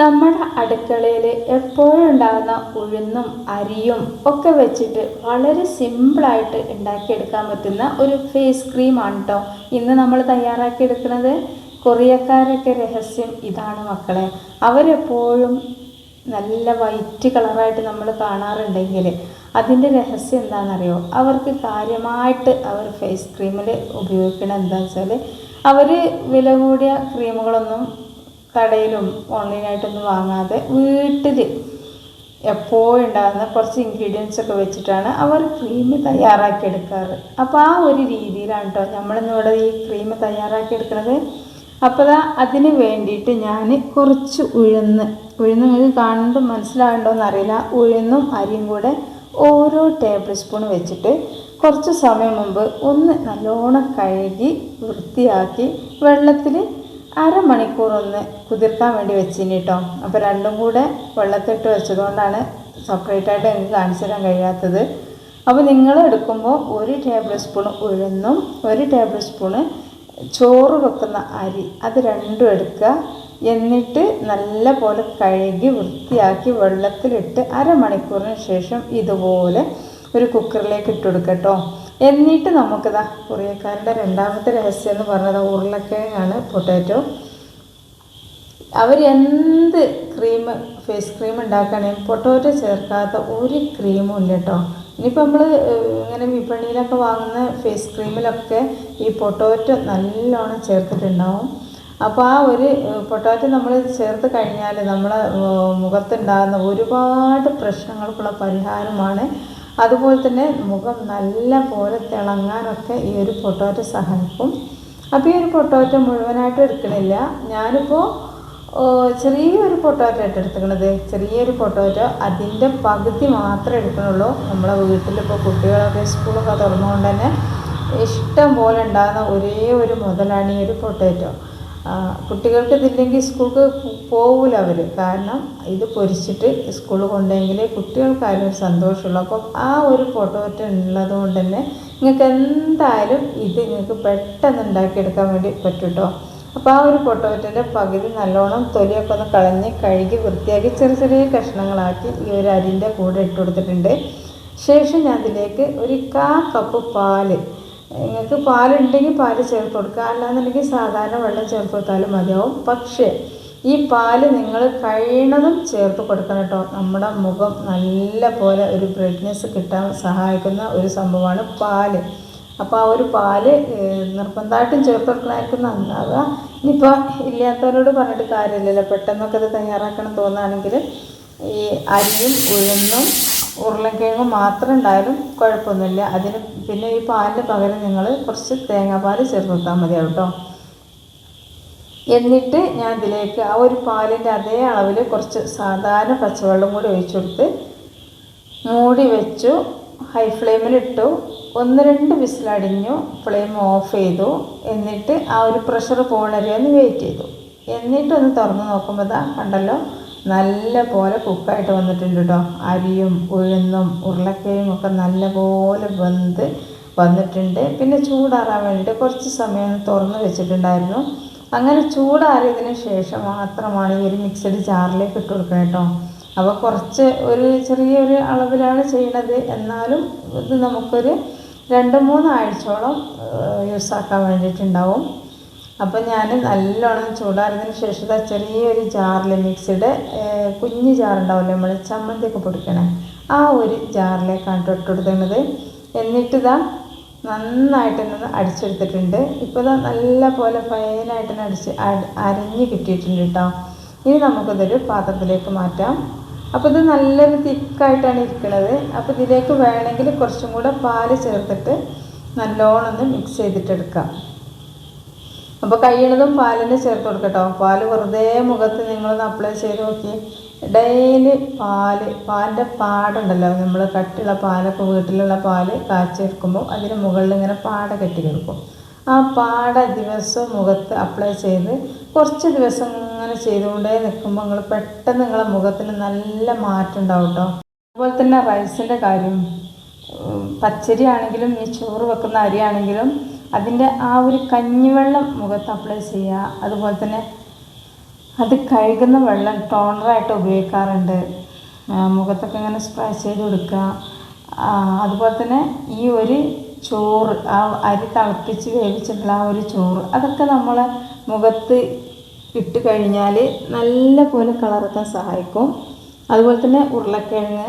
നമ്മുടെ അടുക്കളയിൽ എപ്പോഴും ഉണ്ടാകുന്ന ഉഴുന്നും അരിയും ഒക്കെ വെച്ചിട്ട് വളരെ സിമ്പിളായിട്ട് ഉണ്ടാക്കിയെടുക്കാൻ പറ്റുന്ന ഒരു ഫേസ് ക്രീമാണ് കേട്ടോ ഇന്ന് നമ്മൾ തയ്യാറാക്കി എടുക്കുന്നത് കൊറിയക്കാരൊക്കെ രഹസ്യം ഇതാണ് മക്കളെ. അവരെപ്പോഴും നല്ല വൈറ്റ് കളറായിട്ട് നമ്മൾ കാണാറുണ്ടെങ്കിൽ അതിന്റെ രഹസ്യം എന്താണെന്നറിയോ? അവർക്ക് കാര്യമായിട്ട് അവർ ഫേസ് ക്രീമിൽ ഉപയോഗിക്കണത് എന്താണെന്ന് വെച്ചാൽ അവർ വില കൂടിയ ക്രീമുകളൊന്നും കടയിലും ഓൺലൈനായിട്ടൊന്നും വാങ്ങാതെ വീട്ടിൽ എപ്പോഴും ഉണ്ടാകുന്ന കുറച്ച് ഇൻഗ്രീഡിയൻസ് ഒക്കെ വെച്ചിട്ടാണ് അവർ ക്രീം തയ്യാറാക്കി എടുക്കാറ് അപ്പോൾ ആ ഒരു രീതിയിലാണ് കേട്ടോ നമ്മളിന്നിവിടെ ഈ ക്രീം തയ്യാറാക്കി എടുക്കുന്നത് അപ്പോൾ അതാ അതിന് വേണ്ടിയിട്ട് ഞാൻ കുറച്ച് ഉഴുന്ന് ഉഴുന്ന് നിങ്ങൾക്ക് കാണുമ്പോൾ മനസ്സിലാകണ്ടോയെന്ന് അറിയില്ല ഉഴുന്നും അരിയും കൂടെ ഓരോ ടേബിൾ സ്പൂൺ വെച്ചിട്ട് കുറച്ച് സമയം മുമ്പ് ഒന്ന് നല്ലോണം കഴുകി വൃത്തിയാക്കി വെള്ളത്തിൽ അരമണിക്കൂർ ഒന്ന് കുതിർക്കാൻ വേണ്ടി വെച്ചിന് കേട്ടോ അപ്പോൾ രണ്ടും കൂടെ വെള്ളത്തിട്ട് വെച്ചതുകൊണ്ടാണ് സെപ്പറേറ്റ് ആയിട്ട് എനിക്ക് കാണിച്ചു തരാൻ കഴിയാത്തത്. അപ്പോൾ നിങ്ങൾ എടുക്കുമ്പോൾ ഒരു ടേബിൾ സ്പൂൺ ഉഴുന്നും ഒരു ടേബിൾ സ്പൂണ് ചോറ് വെക്കുന്ന അരി അത് രണ്ടും എടുക്കുക എന്നിട്ട് നല്ല പോലെ കഴുകി വൃത്തിയാക്കി വെള്ളത്തിലിട്ട് അരമണിക്കൂറിന് ശേഷം ഇതുപോലെ ഒരു കുക്കറിലേക്ക് ഇട്ട് കൊടുക്കട്ടോ എന്നിട്ട് നമുക്കിതാ കൊറിയക്കാരുടെ രണ്ടാമത്തെ രഹസ്യം എന്ന് പറഞ്ഞത് ഉരുളക്കിഴങ്ങാണ് പൊട്ടാറ്റോ. അവർ എന്ത് ക്രീം ഫേസ് ക്രീം ഉണ്ടാക്കുകയാണെങ്കിൽ പൊട്ടാറ്റോ ചേർക്കാത്ത ഒരു ക്രീമും ഇല്ല കേട്ടോ ഇനിയിപ്പോൾ നമ്മൾ ഇങ്ങനെ വിപണിയിലൊക്കെ വാങ്ങുന്ന ഫേസ് ക്രീമിലൊക്കെ ഈ പൊട്ടാറ്റോ നല്ലോണം ചേർത്തിട്ടുണ്ടാവും. അപ്പോൾ ആ ഒരു പൊട്ടാറ്റോ നമ്മൾ ചേർത്ത് കഴിഞ്ഞാൽ നമ്മളെ മുഖത്തുണ്ടാകുന്ന ഒരുപാട് പ്രശ്നങ്ങൾക്കുള്ള പരിഹാരമാണ് അതുപോലെ തന്നെ മുഖം നല്ല പോലെ തിളങ്ങാനൊക്കെ ഈ ഒരു പൊട്ടോറ്റ സഹായിക്കും. അപ്പോൾ ഈ ഒരു പൊട്ടോറ്റ മുഴുവനായിട്ട് എടുക്കണില്ല. ഞാനിപ്പോൾ ചെറിയൊരു പൊട്ടാറ്റോ ആയിട്ട് എടുത്തുക്കണത്. ചെറിയൊരു പൊട്ടാറ്റോ അതിന്റെ പകുതി മാത്രമേ എടുക്കണുള്ളൂ. നമ്മളെ വീട്ടിലിപ്പോൾ കുട്ടികളൊക്കെ സ്കൂളൊക്കെ തുറന്നുകൊണ്ട് തന്നെ ഇഷ്ടം പോലെ ഉണ്ടാകുന്ന ഒരേ ഒരു മുതലാണ് ഈ ഒരു പൊട്ടാറ്റോ കുട്ടികൾക്ക് ഇതില്ലെങ്കിൽ സ്കൂൾക്ക് പോകില്ല അവർ കാരണം ഇത് പൊരിച്ചിട്ട് സ്കൂളിൽ കൊണ്ടെങ്കിൽ കുട്ടികൾക്കാരും ഒരു സന്തോഷമുള്ളൂ. അപ്പം ആ ഒരു പൊട്ടോറ്റോ ഉള്ളത് കൊണ്ട് തന്നെ നിങ്ങൾക്ക് എന്തായാലും ഇത് നിങ്ങൾക്ക് പെട്ടെന്ന് ഉണ്ടാക്കിയെടുക്കാൻ വേണ്ടി പറ്റും കേട്ടോ അപ്പോൾ ആ ഒരു പൊട്ടോറ്റോന്റെ പകുതി നല്ലോണം തൊലിയൊക്കെ ഒന്ന് കളഞ്ഞ് കഴുകി വൃത്തിയാക്കി ചെറിയ ചെറിയ കഷ്ണങ്ങളാക്കി ഈ ഒരു അരിന്റെ കൂടെ ഇട്ട് കൊടുത്തിട്ടുണ്ട്. ശേഷം ഞാൻ അതിലേക്ക് ഒരു കാ കപ്പ് പാൽ നിങ്ങൾക്ക് പാലുണ്ടെങ്കിൽ പാൽ ചേർത്ത് കൊടുക്കുക. അല്ലാന്നുണ്ടെങ്കിൽ സാധാരണ വെള്ളം ചേർത്ത് കൊടുത്താലും മതിയാവും. പക്ഷേ ഈ പാൽ നിങ്ങൾ കഴിയണതും ചേർത്ത് കൊടുക്കണം കേട്ടോ. നമ്മുടെ മുഖം നല്ല പോലെ ഒരു ബ്രൈറ്റ്നെസ് കിട്ടാൻ സഹായിക്കുന്ന ഒരു സംഭവമാണ് പാൽ. അപ്പോൾ ആ ഒരു പാൽ നിർബന്ധമായിട്ടും ചേർത്ത് കൊടുക്കണമായിരിക്കും നന്നാവുക. ഇനിയിപ്പോൾ ഇല്ലാത്തവരോട് പറഞ്ഞിട്ട് കാര്യമില്ലല്ലോ. പെട്ടെന്നൊക്കെ ഇത് തയ്യാറാക്കണം തോന്നുകയാണെങ്കിൽ ഈ അരിയും ഉഴുന്നും ഉരുളക്കിഴങ്ങും മാത്രം ഉണ്ടായാലും കുഴപ്പമൊന്നുമില്ല. അതിന് പിന്നെ ഈ പാലിന് പകരം നിങ്ങൾ കുറച്ച് തേങ്ങാപ്പാൽ ചേർത്ത് മതിയാവും കേട്ടോ. എന്നിട്ട് ഞാൻ ഇതിലേക്ക് ആ ഒരു പാലിന്റെ അതേ അളവിൽ കുറച്ച് സാധാരണ പച്ചവെള്ളം കൂടി ഒഴിച്ചു കൊടുത്ത് മൂടി വെച്ചു ഹൈ ഫ്ലെയിമിലിട്ടു ഒന്ന് രണ്ട് വിസിലടിഞ്ഞു ഫ്ലെയിം ഓഫ് ചെയ്തു എന്നിട്ട് ആ ഒരു പ്രഷർ പോണരെ ഒന്ന് വെയിറ്റ് ചെയ്തു. എന്നിട്ടൊന്ന് തുറന്ന് നോക്കുമ്പോൾ കണ്ടല്ലോ നല്ല പോലെ കുക്കായിട്ട് വന്നിട്ടുണ്ട് കേട്ടോ അരിയും ഉഴുന്നും ഉരുളക്കയും ഒക്കെ നല്ല പോലെ വെന്ത് വന്നിട്ടുണ്ട്. പിന്നെ ചൂടാറാൻ വേണ്ടിയിട്ട് കുറച്ച് സമയം തുറന്ന് വെച്ചിട്ടുണ്ടായിരുന്നു. അങ്ങനെ ചൂടാറിയതിന് ശേഷം മാത്രമാണ് ഈ ഒരു മിക്സഡ് ജാറിലേക്ക് ഇട്ട് കൊടുക്കണം കേട്ടോ അപ്പോൾ കുറച്ച് ഒരു ചെറിയൊരു അളവിലാണ് ചെയ്യണത്. എന്നാലും ഇത് നമുക്കൊരു രണ്ട് മൂന്ന് ആഴ്ചയോളം യൂസാക്കാൻ വേണ്ടിയിട്ടുണ്ടാവും. അപ്പോൾ ഞാൻ നല്ലോണം ചൂടാറിയതിന് ശേഷം ഇതാ ചെറിയൊരു ജാറിൽ മിക്സിയുടെ കുഞ്ഞ് ജാറുണ്ടാവില്ലേ നമ്മൾ ചമ്മന്തിയൊക്കെ പൊടിക്കണേ ആ ഒരു ജാറിലേക്കാണ് ഇട്ട് കൊടുക്കുന്നത്. എന്നിട്ടിതാ നന്നായിട്ട് നിന്ന് അടിച്ചെടുത്തിട്ടുണ്ട്. ഇപ്പോൾ ഇതാ നല്ല പോലെ ഫൈനായിട്ട് തന്നെ അടിച്ച് അരഞ്ഞ് കിട്ടിയിട്ടുണ്ട് കേട്ടോ ഇനി നമുക്കിതൊരു പാത്രത്തിലേക്ക് മാറ്റാം. അപ്പോൾ ഇത് നല്ലൊരു തിക്കായിട്ടാണ് ഇരിക്കുന്നത് അപ്പോൾ ഇതിലേക്ക് വേണമെങ്കിൽ കുറച്ചും കൂടെ പാൽ ചേർത്തിട്ട് നല്ലോണം ഒന്ന് മിക്സ് ചെയ്തിട്ടെടുക്കാം. അപ്പോൾ കഴിയണതും പാലിന് ചേർത്ത് കൊടുക്കട്ടോ. പാൽ വെറുതെ മുഖത്ത് നിങ്ങൾ അപ്ലൈ ചെയ്ത് നോക്കി ഡെയിലി പാൽ പാലിന്റെ പാടുണ്ടല്ലോ. നമ്മൾ കട്ടിയുള്ള പാലൊക്കെ വീട്ടിലുള്ള പാൽ കാച്ചെടുക്കുമ്പോൾ അതിന് മുകളിൽ ഇങ്ങനെ പാട കെട്ടി കൊടുക്കും. ആ പാട ദിവസവും മുഖത്ത് അപ്ലൈ ചെയ്ത് കുറച്ച് ദിവസം ഇങ്ങനെ ചെയ്തുകൊണ്ടേ നിൽക്കുമ്പോൾ നിങ്ങൾ പെട്ടെന്ന് നിങ്ങളെ മുഖത്തിന് നല്ല മാറ്റം ഉണ്ടാവും കേട്ടോ അതുപോലെ തന്നെ റൈസിന്റെ കാര്യം. പച്ചരി ആണെങ്കിലും ഈ ചോറ് വെക്കുന്ന അരിയാണെങ്കിലും അതിന്റെ ആ ഒരു കഞ്ഞിവെള്ളം മുഖത്ത് അപ്ലൈ ചെയ്യുക. അതുപോലെ തന്നെ അത് കഴുകുന്ന വെള്ളം ടോണറായിട്ട് ഉപയോഗിക്കാറുണ്ട്. മുഖത്തൊക്കെ ഇങ്ങനെ സ്പ്രേ ചെയ്ത് കൊടുക്കുക. അതുപോലെ തന്നെ ഈ ഒരു ചോറ് ആ അരി തിളപ്പിച്ച് വേവിച്ചിട്ടുള്ള ആ ഒരു ചോറ് അതൊക്കെ നമ്മൾ മുഖത്ത് ഇട്ട് കഴിഞ്ഞാൽ നല്ല പോലെ കളറക്കാൻ സഹായിക്കും. അതുപോലെ തന്നെ ഉരുളക്കിഴങ്ങ്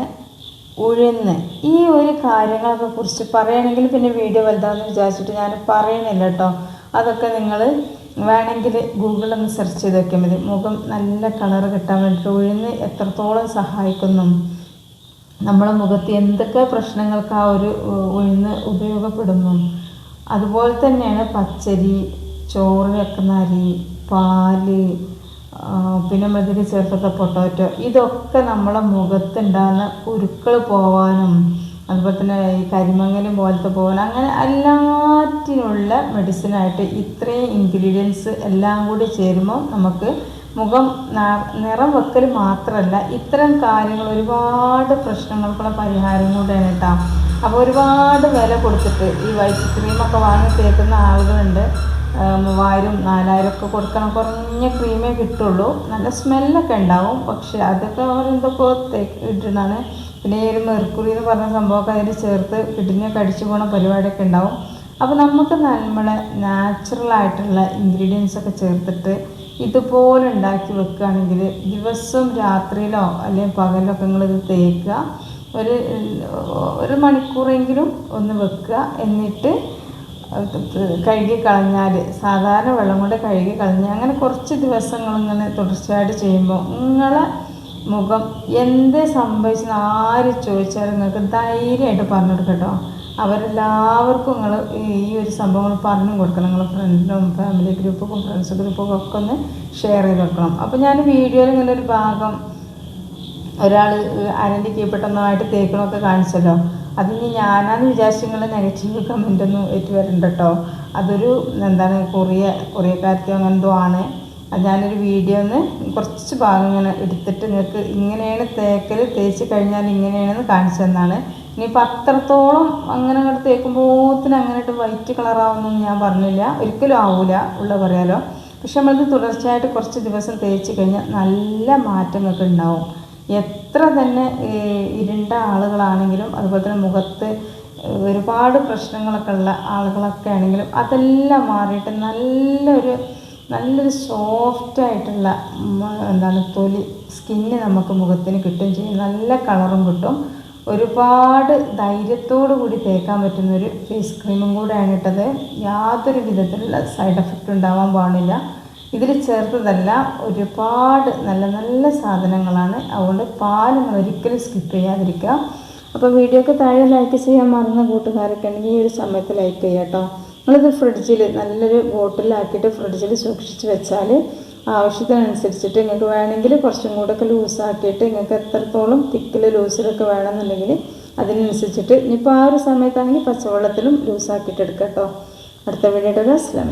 ഉഴുന്ന്. ഈ ഒരു കാര്യങ്ങളൊക്കെ കുറിച്ച് പറയുകയാണെങ്കിൽ പിന്നെ വീഡിയോ വലുതാണെന്ന് വിചാരിച്ചിട്ട് ഞാൻ പറയണില്ല കേട്ടോ അതൊക്കെ നിങ്ങൾ വേണമെങ്കിൽ ഗൂഗിളിൽ ഒന്ന് സെർച്ച് ചെയ്ത് നോക്കിയാൽ മതി. മുഖം നല്ല കളർ കിട്ടാൻ വേണ്ടിയിട്ട് ഉഴുന്ന് എത്രത്തോളം സഹായിക്കുന്നു. നമ്മളെ മുഖത്ത് എന്തൊക്കെ പ്രശ്നങ്ങൾക്ക് ആ ഒരു ഉഴുന്ന് ഉപയോഗപ്പെടുന്നു. അതുപോലെ തന്നെയാണ് പച്ചരി ചോറ് വെക്കുന്ന അരി പാൽ പിന്നെ മധുരം ചേർത്ത പൊട്ടാറ്റോ. ഇതൊക്കെ നമ്മളെ മുഖത്തുണ്ടാകുന്ന ഉരുക്കൾ പോവാനും അതുപോലെ തന്നെ ഈ കരിമങ്ങലും പോലത്തെ പോകാനും അങ്ങനെ എല്ലാറ്റിനുള്ള മെഡിസിനായിട്ട് ഇത്രയും ഇൻഗ്രീഡിയൻസ് എല്ലാം കൂടി ചേരുമ്പോൾ നമുക്ക് മുഖം നിറം വെക്കൽ മാത്രമല്ല ഇത്തരം കാര്യങ്ങൾ ഒരുപാട് പ്രശ്നങ്ങൾക്കുള്ള പരിഹാരം കൂടെയാണ് കേട്ടോ. അപ്പോൾ ഒരുപാട് വില കൊടുത്തിട്ട് ഈ വൈറ്റ് ക്രീമൊക്കെ വാങ്ങി തേക്കുന്ന ആളുകളുണ്ട്. മൂവായിരം നാലായിരം ഒക്കെ കൊടുക്കണം. കുറഞ്ഞ ക്രീമേ കിട്ടുള്ളൂ. നല്ല സ്മെല്ലൊക്കെ ഉണ്ടാവും. പക്ഷെ അതൊക്കെ അവർ എന്തൊക്കെ തേക്ക് ഇട്ടിട്ടാണ് പിന്നെ ഈ ഒരു മെർക്കുറി എന്ന് പറഞ്ഞ സംഭവമൊക്കെ അതിൽ ചേർത്ത് കിഡ്നിയൊക്കെ അടിച്ചു പോണ പരിപാടിയൊക്കെ ഉണ്ടാവും. അപ്പോൾ നമുക്ക് നമ്മളെ നാച്ചുറലായിട്ടുള്ള ഇൻഗ്രീഡിയൻസ് ഒക്കെ ചേർത്തിട്ട് ഇതുപോലെ ഉണ്ടാക്കി വെക്കുകയാണെങ്കിൽ ദിവസം രാത്രിയിലോ അല്ലെങ്കിൽ പകലിലോ ഒക്കെ നിങ്ങളിത് തേക്കുക. ഒരു ഒരു മണിക്കൂറെങ്കിലും ഒന്ന് വെക്കുക. എന്നിട്ട് കഴുകി കളഞ്ഞാൽ സാധാരണ വെള്ളം കൊണ്ട് കഴുകി കളഞ്ഞ് അങ്ങനെ കുറച്ച് ദിവസങ്ങൾ ഇങ്ങനെ തുടർച്ചയായിട്ട് ചെയ്യുമ്പോൾ നിങ്ങളെ മുഖം എന്ത് സംഭവിച്ചെന്ന് ആര് ചോദിച്ചാലും നിങ്ങൾക്ക് ധൈര്യമായിട്ട് പറഞ്ഞു കൊടുക്കട്ടോ അവരെല്ലാവർക്കും നിങ്ങൾ ഈ ഒരു സംഭവങ്ങൾ പറഞ്ഞു കൊടുക്കണം. നിങ്ങൾ ഫ്രണ്ടിനും ഫാമിലി ഗ്രൂപ്പും ഫ്രണ്ട്സ് ഗ്രൂപ്പും ഒക്കെ ഒന്ന് ഷെയർ ചെയ്ത് കൊടുക്കണം. അപ്പോൾ ഞാൻ വീഡിയോയിൽ ഇങ്ങനെ ഒരു ഭാഗം ഒരാൾ അരന്റെ കീഴ്പ്പെട്ടൊന്നായിട്ട് തേക്കണമൊക്കെ കാണിച്ചല്ലോ. അതിന് ഞാനാന്ന് വിചാരിച്ചു നിങ്ങൾ നെഗറ്റീവ് കമന്റ് ഒന്നും ഏറ്റു വരണ്ട കേട്ടോ അതൊരു എന്താണ് കൊറിയ കൊറിയക്കാരത്തെ അങ്ങനെ എന്തോ ആണ്. അത് ഞാനൊരു വീഡിയോ ഒന്ന് കുറച്ച് ഭാഗം ഇങ്ങനെ എടുത്തിട്ട് നിങ്ങൾക്ക് ഇങ്ങനെയാണ് തേക്കൽ തേച്ച് കഴിഞ്ഞാൽ ഇങ്ങനെയാണെന്ന് കാണിച്ചു തന്നാണ്. ഇനിയിപ്പോൾ അത്രത്തോളം അങ്ങനെ അങ്ങോട്ട് തേക്കുമ്പോത്തിന് അങ്ങനെയിട്ട് വൈറ്റ് കളറാവുമെന്നൊന്നും ഞാൻ പറഞ്ഞില്ല. ഒരിക്കലും ആവൂല ഉള്ള പറയാലോ. പക്ഷെ നമ്മളിത് തുടർച്ചയായിട്ട് കുറച്ച് ദിവസം തേച്ച് കഴിഞ്ഞാൽ നല്ല മാറ്റങ്ങളൊക്കെ ഉണ്ടാവും. എത്ര തന്നെ ഇരുണ്ട ആളുകളാണെങ്കിലും അതുപോലെ തന്നെ മുഖത്ത് ഒരുപാട് പ്രശ്നങ്ങളൊക്കെ ഉള്ള ആളുകളൊക്കെ ആണെങ്കിലും അതെല്ലാം മാറിയിട്ട് നല്ലൊരു നല്ലൊരു സോഫ്റ്റ് ആയിട്ടുള്ള എന്താണ് തൊലി സ്കിന്ന് നമുക്ക് മുഖത്തിന് കിട്ടും ചെയ്യും. നല്ല കളറും കിട്ടും. ഒരുപാട് ധൈര്യത്തോടു കൂടി തേക്കാൻ പറ്റുന്ന ഒരു ഫേസ് ക്രീമും കൂടെയാണ് ഇട്ടത്. യാതൊരു വിധത്തിലുള്ള സൈഡ് എഫക്റ്റ് ഉണ്ടാവാൻ പാടില്ല. ഇതിൽ ചേർത്തതല്ല ഒരുപാട് നല്ല നല്ല സാധനങ്ങളാണ്. അതുകൊണ്ട് പാൽ ഒരിക്കലും സ്കിപ്പ് ചെയ്യാതിരിക്കുക. അപ്പോൾ വീഡിയോക്ക് താഴെ ലൈക്ക് ചെയ്യാൻ മറന്ന കൂട്ടുകാരൊക്കെ ഉണ്ടെങ്കിൽ ഈ ഒരു സമയത്ത് ലൈക്ക് ചെയ്യുക കേട്ടോ. നിങ്ങളിത് ഫ്രിഡ്ജിൽ നല്ലൊരു ബോട്ടിലാക്കിയിട്ട് ഫ്രിഡ്ജിൽ സൂക്ഷിച്ച് വെച്ചാൽ ആവശ്യത്തിനനുസരിച്ചിട്ട് നിങ്ങൾക്ക് വേണമെങ്കിൽ കുറച്ചും കൂടെ ഒക്കെ ലൂസാക്കിയിട്ട് നിങ്ങൾക്ക് എത്രത്തോളം തിക്കിൽ ലൂസിലൊക്കെ വേണമെന്നുണ്ടെങ്കിൽ അതിനനുസരിച്ചിട്ട് ഇനിയിപ്പോൾ ആ ഒരു സമയത്താണെങ്കിൽ പച്ചവെള്ളത്തിലും ലൂസാക്കിയിട്ട് എടുക്കാം കേട്ടോ. അടുത്ത വീഡിയോ അസ്ലാമലൈക്കും